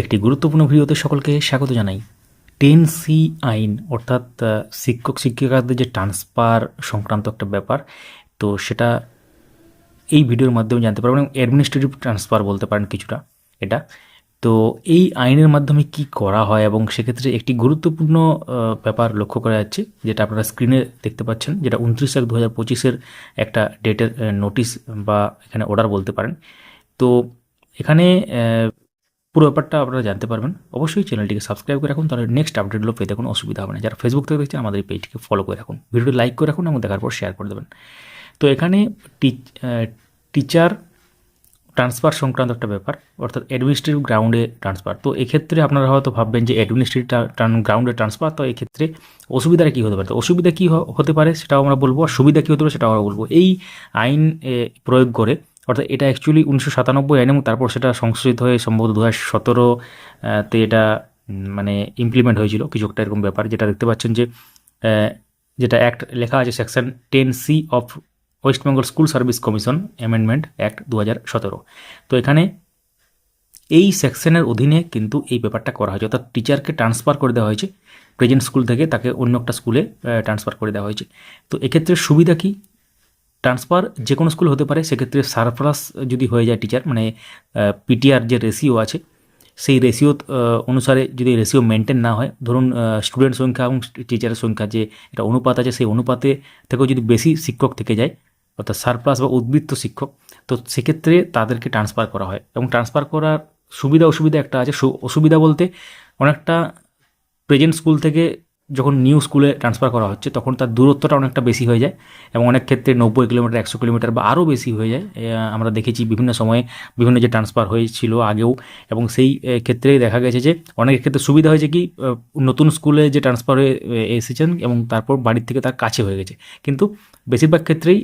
একটি গুরুত্বপূর্ণ ভিডিওতে সকলকে স্বাগত জানাই। টেন সি আইন, অর্থাৎ শিক্ষক শিক্ষিকাদের যে ট্রান্সফার সংক্রান্ত একটা ব্যাপার, তো সেটা এই ভিডিওর মাধ্যমে জানতে পারবেন অ্যাডমিনিস্ট্রেটিভ ট্রান্সফার বলতে পারেন কিছুটা এটা। তো এই আইনের মাধ্যমে কি করা হয় এবং সেক্ষেত্রে একটি গুরুত্বপূর্ণ ব্যাপার লক্ষ্য করা যাচ্ছে, যেটা আপনারা স্ক্রিনে দেখতে পাচ্ছেন, যেটা উনত্রিশ এক দু হাজার পঁচিশের একটা ডেটের নোটিশ বা এখানে অর্ডার বলতে পারেন। তো এখানে পুরো ব্যাপারটা আপনারা জানতে পারবেন। অবশ্যই চ্যানেলটিকে সাবস্ক্রাইব করে রাখুন, তাহলে নেক্সট আপডেটগুলো পেতে কোনো অসুবিধা হবে না। যারা ফেসবুক থেকে দেখছেন, আমাদের এই পেজটিকে ফলো করে রাখুন। ভিডিওটি লাইক করে রাখুন এবং দেখার পর শেয়ার করে দেবেন। তো এখানে টিচার ট্রান্সফার সংক্রান্ত একটা ব্যাপার, অর্থাৎ অ্যাডমিনিস্ট্রেটিভ গ্রাউন্ডে ট্রান্সফার তো এক্ষেত্রে আপনারা হয়তো ভাববেন যে অ্যাডমিনিস্ট্রেটিভ গ্রাউন্ডে ট্রান্সফার তো এক্ষেত্রে অসুবিধাটা কী হতে পারে? তো অসুবিধা কী হতে পারে সেটাও আমরা বলব আর সুবিধা কী হতে পারে সেটাও আমরা বলব। এই আইন প্রয়োগ করে অর্থাৎ এটা অ্যাকচুয়ালি উনিশশো সাতানব্বই আইন এবং তারপর সেটা সংশোধিত হয়ে সম্ভবত দু হাজার সতেরো তে এটা মানে ইমপ্লিমেন্ট হয়েছিল কিছু একটা এরকম ব্যাপার, যেটা দেখতে পাচ্ছেন যে যেটা অ্যাক্ট লেখা আছে section ten C of West Bengal school service commission amendment act দু হাজার সতেরো। তো এখানে এই সেকশনের অধীনে কিন্তু এই ব্যাপারটা করা হয়েছে। অর্থাৎ টিচারকে ট্রান্সফার করে দেওয়া হয়েছে প্রেজেন্ট স্কুল থেকে তাকে অন্য একটা স্কুলে ট্রান্সফার করে দেওয়া হয়েছে। তো এক্ষেত্রে সুবিধা কি? ট্রান্সফার যে কোনো স্কুল হতে পারে, সেক্ষেত্রে সারপ্লাস যদি হয়ে যায় টিচার মানে পিটিআর যে রেশিও আছে, সেই রেশিও অনুসারে যদি রেশিও মেনটেন না হয়, ধরুন স্টুডেন্ট সংখ্যা এবং টিচারের সংখ্যা যে এটা অনুপাত আছে, সেই অনুপাতে থেকেও যদি বেশি শিক্ষক থেকে যায়, অর্থাৎ সারপ্লাস বা উদ্বৃত্ত শিক্ষক, তো সেক্ষেত্রে তাদেরকে ট্রান্সফার করা হয়। এবং ট্রান্সফার করার সুবিধা অসুবিধা একটা আছে অসুবিধা বলতে অনেকটা প্রেজেন্ট স্কুল থেকে যখন নিউ স্কুলে ট্রান্সফার করা হচ্ছে, তখন তার দূরত্বটা অনেকটা বেশি হয়ে যায় এবং অনেক ক্ষেত্রে নব্বই কিলোমিটার, একশো কিলোমিটার বা আরও বেশি হয়ে যায়। আমরা দেখেছি বিভিন্ন সময়ে বিভিন্ন যে ট্রান্সফার হয়েছিল আগেও এবং সেই ক্ষেত্রে দেখা গেছে যে অনেকের ক্ষেত্রে সুবিধা হয়েছে কি নতুন স্কুলে যে ট্রান্সফার হয়ে এসেছেন এবং তারপর বাড়ির থেকে তার কাছে হয়ে গেছে। কিন্তু বেশিরভাগ ক্ষেত্রেই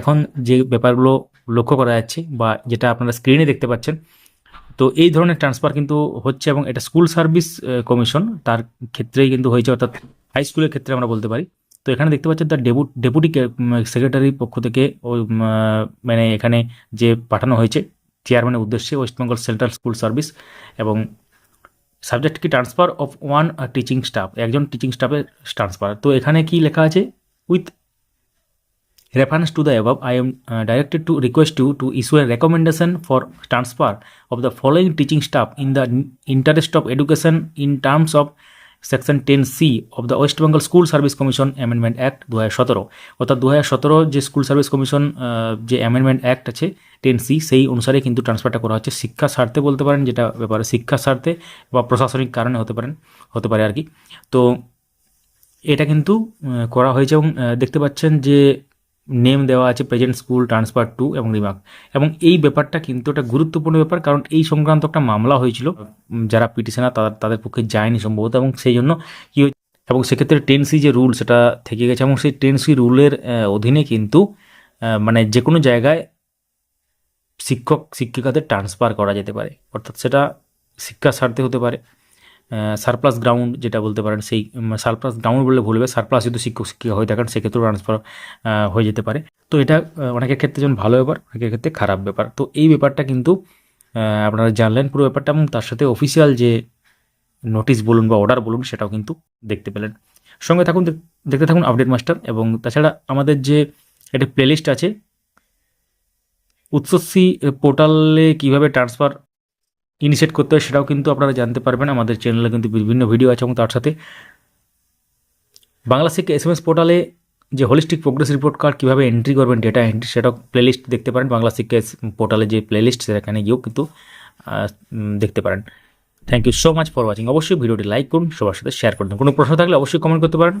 এখন যে ব্যাপারগুলো লক্ষ্য করা যাচ্ছে বা যেটা আপনারা স্ক্রিনে দেখতে পাচ্ছেন তো এই ধরনের ট্রান্সফার কিন্তু হচ্ছে এবং এটা স্কুল সার্ভিস কমিশন তার ক্ষেত্রেই কিন্তু হয়েছে, অর্থাৎ হাই স্কুলের ক্ষেত্রে আমরা বলতে পারি। তো এখানে দেখতে পাচ্ছেন তার ডেবু ডেপুটি সেক্রেটারির পক্ষ থেকে মানে এখানে যে পাঠানো হয়েছে চেয়ারম্যানের উদ্দেশ্যে West Bengal central school service এবং সাবজেক্ট কি transfer of one teaching staff একজন টিচিং স্টাফের ট্রান্সফার তো এখানে কি লেখা আছে? With reference to the above i am uh, directed to request you to issue a recommendation for transfer of the following teaching staff in the interest of education in terms of section ten C of the West Bengal school service commission amendment act দু হাজার সতেরো অর্থাৎ দু হাজার সতেরো যে school service commission যে amendment act আছে টেন সি সেই অনুসারে কিন্তু ট্রান্সফারটা করা হচ্ছে শিক্ষা স্বার্থে বলতে পারেন যেটা ব্যাপারে শিক্ষা স্বার্থে বা প্রশাসনিক কারণে হতে পারেন হতে পারে আর কি। তো এটা কিন্তু করা হয়েছে এবং দেখতে পাচ্ছেন যে নেম দেওয়া আছে প্রেজেন্ট স্কুল ট্রান্সফার টু এবং রিমার্ক এবং এই ব্যাপারটা কিন্তু একটা গুরুত্বপূর্ণ ব্যাপার, কারণ এই সংক্রান্ত একটা মামলা হয়েছিল। যারা পিটিশনার তাদের তাদের পক্ষে যায়নি সম্ভবত এবং সেই জন্য কি হয়েছে, এবং সেক্ষেত্রে টেন সি যে রুল সেটা থেকে গেছে। এবং সেই টেন সি রুলের অধীনে কিন্তু মানে যে কোনো জায়গায় শিক্ষক, শিক্ষিকাদের ট্রান্সফার করা যেতে পারে। অর্থাৎ সেটা শিক্ষার স্বার্থে হতে পারে। সারপ্লাস গ্রাউন্ড যেটা বলতে পারেন, সেই সারপ্লাস গ্রাউন্ড বললে ভুলবে সারপ্লাস যদি শিক্ষক, শিক্ষিকা হয়ে থাকেন, সেক্ষেত্রেও ট্রান্সফার হয়ে যেতে পারে। তো এটা অনেকের ক্ষেত্রে যেমন ভালো ব্যাপার, অনেকের ক্ষেত্রে খারাপ ব্যাপার। তো এই ব্যাপারটা কিন্তু আপনারা জানলেন পুরো ব্যাপারটা এবং তার সাথে অফিসিয়াল যে নোটিশ বলুন বা অর্ডার বলুন, সেটাও কিন্তু দেখতে পেলেন। সঙ্গে থাকুন দেখ- দেখতে থাকুন আপডেট মাস্টার এবং তাছাড়া আমাদের যে একটা প্লেলিস্ট আছে উৎসসী পোর্টালে কীভাবে ট্রান্সফার ইনিশিয়েট করতে হয় সেটাও কিন্তু আপনারা জানতে পারবেন। আমাদের চ্যানেলে কিন্তু বিভিন্ন ভিডিও আছে এবং তার সাথে বাংলা শিক্ষা এস এম এস পোর্টালে যে হোলিস্টিক প্রোগ্রেস রিপোর্ট কার্ড কীভাবে এন্ট্রি করবেন ডেটা এন্ট্রি সেটাও প্লেলিস্ট দেখতে পারেন। বাংলা শিক্ষা পোর্টালে যে প্লেলিস্ট সেখানে গিয়েও কিন্তু দেখতে পারেন। Thank you so much for watching অবশ্যই ভিডিওটি লাইক করুন, সবার সাথে শেয়ার করুন। কোনো প্রশ্ন থাকলে অবশ্যই কমেন্ট করতে পারেন।